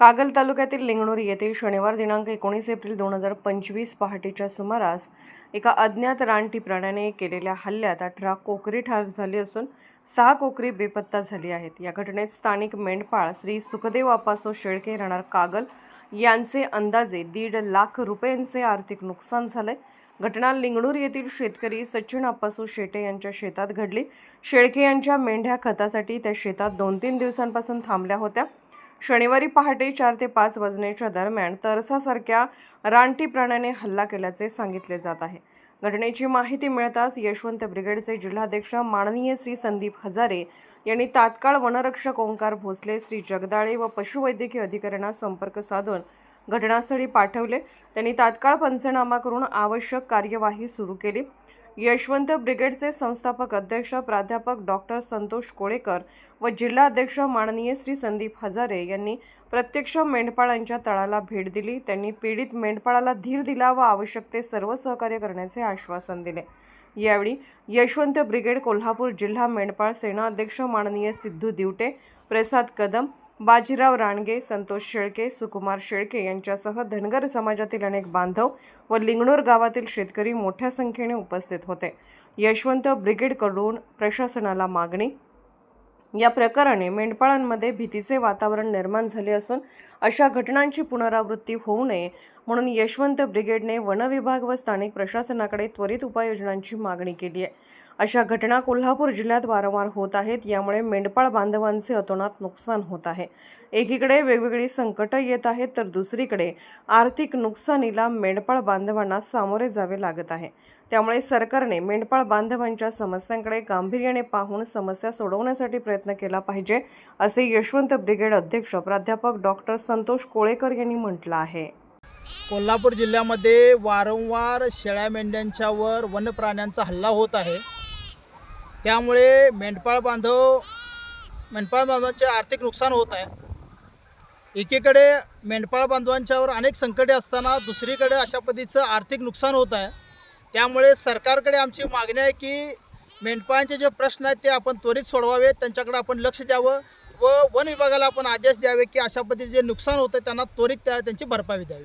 कागल तालुक्यातील लिंगणोरी येथे शनिवार दिनांक एकोणीस एप्रिल दोन हजार पंचवीस पहाटेच्या सुमारास एका अज्ञात रानटी प्राण्याने केलेल्या हल्ल्यात अठरा कोकरी ठार झाली असून सहा कोकरी बेपत्ता झाली आहेत. या घटनेत स्थानिक मेंढपाळ श्री सुखदेव आपासो शेळके राहणार कागल यांचे अंदाजे दीड लाख रुपयांचे आर्थिक नुकसान झाले घटना लिंगणूर येथील शेतकरी सचिन आप्पासू शेटे यांच्या शेतात घडली. शेळके यांच्या मेंढ्या खतासाठी त्या शेतात दोन तीन दिवसांपासून थांबल्या होत्या. शनिवारी पहाटे चार ते पाच वाजण्याच्या दरम्यान तरसासारख्या रानटी प्राण्याने हल्ला केल्याचे सांगितले जात आहे. घटनेची माहिती मिळताच यशवंत ब्रिगेडचे जिल्हाध्यक्ष माननीय श्री संदीप हजारे यांनी तात्काळ वनरक्षक ओंकार भोसले श्री जगदाळे व पशुवैद्यकीय अधिकाऱ्यांना संपर्क साधून घटनास्थळी पाठवले. त्यांनी तात्काळ पंचनामा करून आवश्यक कार्यवाही सुरू केली. यशवंत ब्रिगेडचे संस्थापक अध्यक्ष प्राध्यापक डॉक्टर संतोष कोळेकर व जिल्हाध्यक्ष माननीय श्री संदीप हजारे यांनी प्रत्यक्ष मेंढपाळांच्या तळाला भेट दिली. त्यांनी पीडित मेंढपाळाला धीर दिला व आवश्यक ते सर्व सहकार्य करण्याचे आश्वासन दिले. यावेळी यशवंत ब्रिगेड कोल्हापूर जिल्हा मेंढपाळ सेना अध्यक्ष माननीय सिद्धू दिवटे प्रसाद कदम बाजीराव राणगे संतोष शेळके सुकुमार शेळके यांच्यासह धनगर समाजातील अनेक बांधव व लिंगणूर गावातील शेतकरी मोठ्या संख्येने उपस्थित होते. यशवंत ब्रिगेडकडून प्रशासनाला मागणी या प्रकाराने मेंढपाळांमध्ये भीतीचे वातावरण निर्माण झाले असून अशा घटनांची पुनरावृत्ती होऊ नये म्हणून यशवंत ब्रिगेडने वनविभाग व स्थानिक प्रशासनाकडे त्वरित उपाययोजनांची मागणी केली आहे. अशा घटना कोल्हापूर जिल्ह्यात वारंवार होत आहेत यामुळे मेंढपाळ बांधवांचे अतोनात नुकसान होत आहे. एकीकडे वेगवेगळी संकटं येत आहेत तर दुसरीकडे आर्थिक नुकसानीला मेंढपाळ बांधवांना सामोरे जावे लागत आहे. त्यामुळे सरकारने मेंढपाळ बांधवांच्या समस्यांकडे गांभीर्याने पाहून समस्या सोडवण्यासाठी प्रयत्न केला पाहिजे असे यशवंत ब्रिगेड अध्यक्ष प्राध्यापक डॉक्टर संतोष कोळेकर यांनी म्हटलं आहे. कोल्हापूर जिल्ह्यामध्ये वारंवार शेळ्या मेंढ्यांच्यावर वन्यप्राण्यांचा हल्ला होत आहे. त्यामुळे मेंढपाळ बांधव मेंढपाळ बांधवांचे आर्थिक नुकसान होत आहे. एकीकडे मेंढपाळ बांधवांच्यावर अनेक संकटे असताना दुसरीकडे अशा पद्धतीचं आर्थिक नुकसान होत आहे. त्यामुळे सरकारकडे आमची मागणी आहे की मेंढपाळांचे जे प्रश्न आहेत ते आपण त्वरित सोडवावे त्यांच्याकडे आपण लक्ष द्यावं व वन विभागाला आपण आदेश द्यावे की अशा पद्धतीचे जे नुकसान होतं त्यांना त्वरित त्या त्यांची भरपाई द्यावी.